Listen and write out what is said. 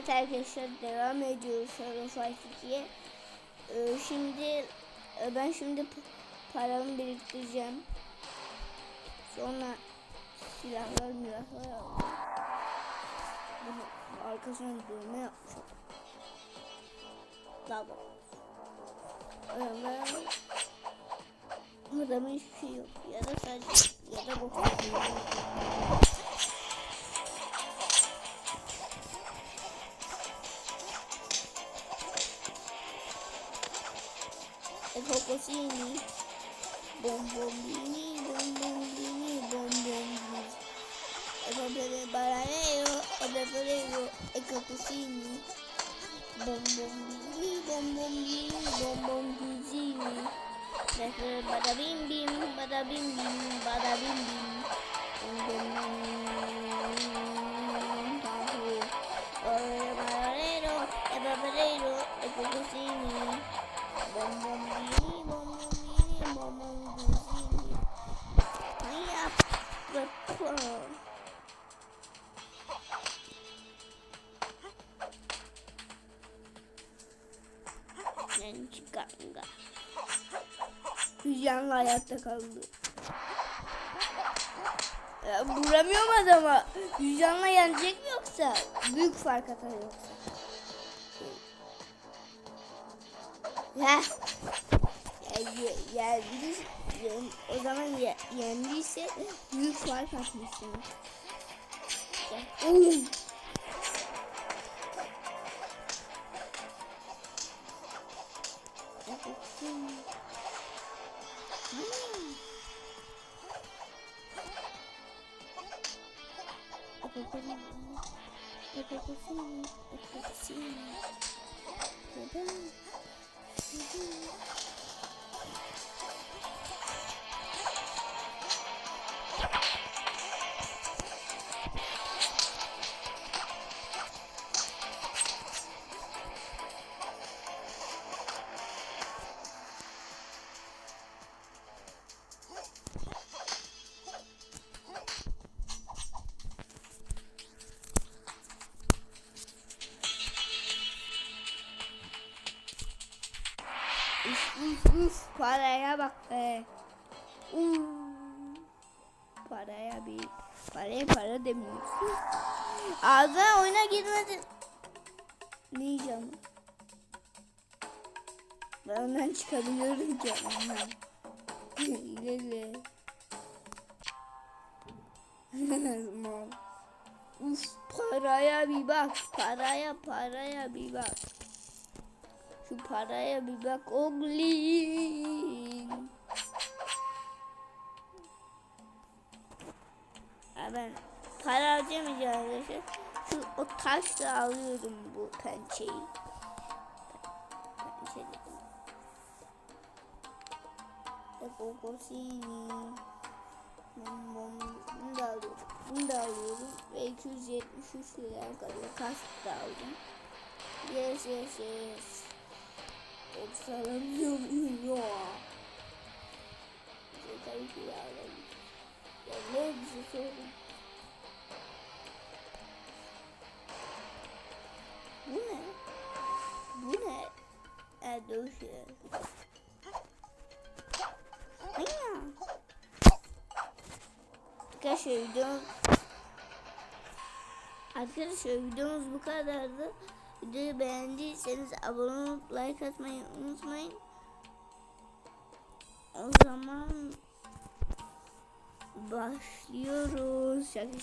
Evet arkadaşlar devam ediyoruz Shadow Fight 2'ye. Ee, şimdi e, ben şimdi paramı biriktireceğim. Sonra silahlar milahlar alacağım. Arkasına dövme yapmışım. Double. Öyle. Adamın hiçbir şey yok. Ya da sadece ya da bu E cocosini. Bombomini, bombomini, bombomini. E bebere baraleo, e bebereo, e cocosini. Bombomini, bombomini, bombomini. Bebere badabim bim, badabim bim, badabim bim. Bombomini, Ben çıkarınga. Hüccanla hayatta kaldı. Ya, vuramıyorum adama. Hüccanla yenecek mi yoksa? Büyük fark atar yoksa. Ya. Ya, yendi, yen- o zaman ye, yendiyse büyük fark atmışsın. Ya. Ya, paraya bak be. Uf. Paraya bir paraya para demiyorsun. Ağzına oyuna girmedin. Ne yiyeceğim? Ben ondan çıkabiliyorum ki. İleri. Mal. Uf paraya bir bak. Paraya paraya bir bak. Şu paraya bir bak. Ya ben para harcamayacağım arkadaşlar. Şu o taşla alıyorum bu pençeyi. Pençe dedim. E kokosini. Bunu da alıyorum. Bunu da alıyorum. Ve 273 lira kalıyor. Kask da aldım. Yes yes yes. Bir şey. Bu ne? Bu ne? E dövüşüyor. Aya. Arkadaşlar videom Arkadaşlar videomuz bu kadardı. Videoyu beğendiyseniz abone olup like atmayı unutmayın. O zaman başlıyoruz. Şaka şaka.